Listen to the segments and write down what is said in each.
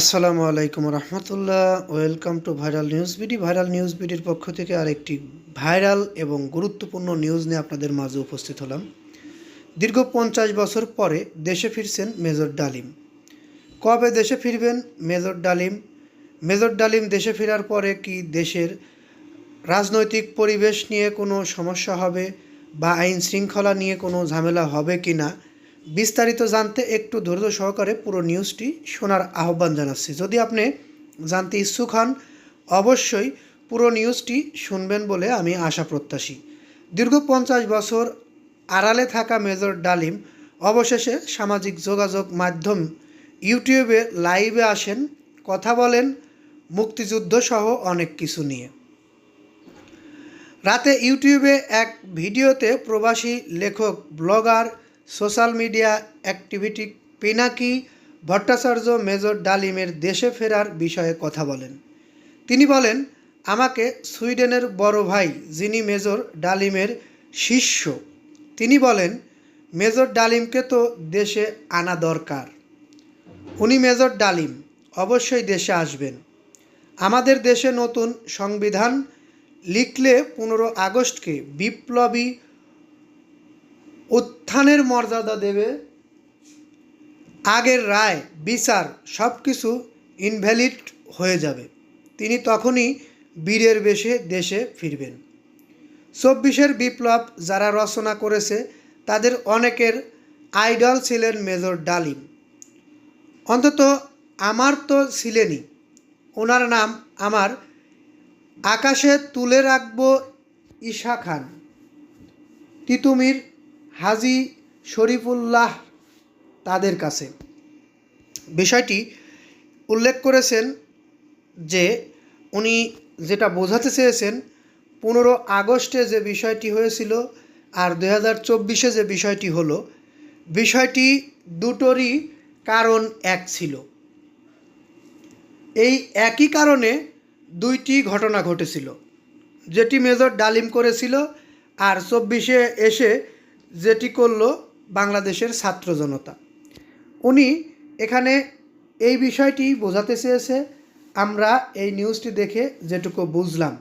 আসসালামু আলাইকুম রহমতুল্লাহ। Welcome to viral news BD viral news বিডির পক্ষ থেকে আরেকটি ভাইরাল এবং গুরুত্বপূর্ণ নিউজ নিয়ে আপনাদের মাঝে উপস্থিত হলাম। দীর্ঘ পঞ্চাশ বছর পরে দেশে ফিরছেন মেজর ডালিম। কবে দেশে ফিরবেন মেজর ডালিম? মেজর ডালিম দেশে ফেরার পরে কি দেশের রাজনৈতিক পরিবেশ নিয়ে কোনো সমস্যা হবে বা আইন শৃঙ্খলা নিয়ে কোনো ঝামেলা হবে কি না বিস্তারিত জানতে একটু ধৈর্য সহকারে পুরো নিউজটি শোনার আহ্বান জানাচ্ছি। যদি আপনি জানতে ইচ্ছুক হন, অবশ্যই পুরো নিউজটি শুনবেন বলে আমি আশা প্রত্যাশী। দীর্ঘ পঞ্চাশ বছর আড়ালে থাকা মেজর ডালিম অবশেষে সামাজিক যোগাযোগ মাধ্যম ইউটিউবে লাইভে আসেন, কথা বলেন, মুক্তিযুদ্ধ সহ অনেক কিছু নিয়ে। রাতে ইউটিউবে এক ভিডিওতে প্রবাসী লেখক, blogger social media activity Pinaki Bhattacharya major ডালিমের দেশে ফেরার বিষয়ে কথা বলেন। তিনি বলেন, আমাকে সুইডেনের বড় ভাই, যিনি মেজর ডালিমের শিষ্য, তিনি বলেন, মেজর ডালিমকে তো দেশে আনা দরকার। উনি মেজর ডালিম, অবশ্যই দেশে আসবেন। আমাদের দেশে নতুন সংবিধান লিখলে পনেরো আগস্টকে বিপ্লবী উত্থানের মর্যাদা দেবে। আগের রায়, বিচার সব কিছু ইনভ্যালিড হয়ে যাবে। তিনি তখনই বীরের বেশে দেশে ফিরবেন। চব্বিশের বিপ্লব যারা রচনা করেছে, তাদের অনেকের আইডল ছিলেন মেজর ডালিম। অন্তত আমার তো ছিলেনই। ওনার নাম আমার আকাশে তুলে রাখব ঈশা খান। তিতুমির হাজি শরীফুল্লাহ তাদের কাছে। বিষয়টি উল্লেখ করেছেন যে, উনি যেটা বোঝাতে চেয়েছেন, পনেরো আগস্টে যে বিষয়টি হয়েছিল আর দু হাজার চব্বিশে যে বিষয়টি হলো, বিষয়টি দুটোরই কারণ এক ছিল। এই একই কারণে দুইটি ঘটনা ঘটেছিল, যেটি মেজর ডালিম করেছিল আর চব্বিশে এসে যেটি করল বাংলাদেশের ছাত্র জনতা। উনি এখানে এই বিষয়টি বোঝাতে চেয়েছে, আমরা এই নিউজটি দেখে যেটুকু বুঝলাম।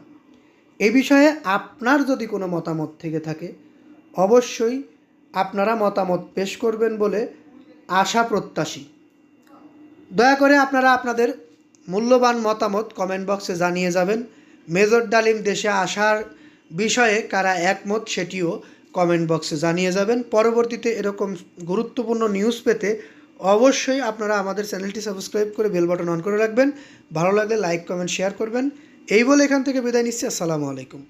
এ বিষয়ে আপনার যদি কোনো মতামত থেকে থাকে, অবশ্যই আপনারা মতামত পেশ করবেন বলে আশা প্রত্যাশী। দয়া করে আপনারা আপনাদের মূল্যবান মতামত কমেন্ট বক্সে জানিয়ে যাবেন। মেজর ডালিম দেশে আসার বিষয়ে কারা একমত সেটিও কমেন্ট বক্সে জানিয়ে যাবেন। পরবর্তীতে এরকম গুরুত্বপূর্ণ নিউজ পেতে অবশ্যই আপনারা আমাদের চ্যানেলটি সাবস্ক্রাইব করে বেল বাটন অন করে রাখবেন। ভালো লাগলে লাইক কমেন্ট শেয়ার করবেন। এই বলে এখান থেকে বিদায় নিচ্ছি। আসসালামু আলাইকুম।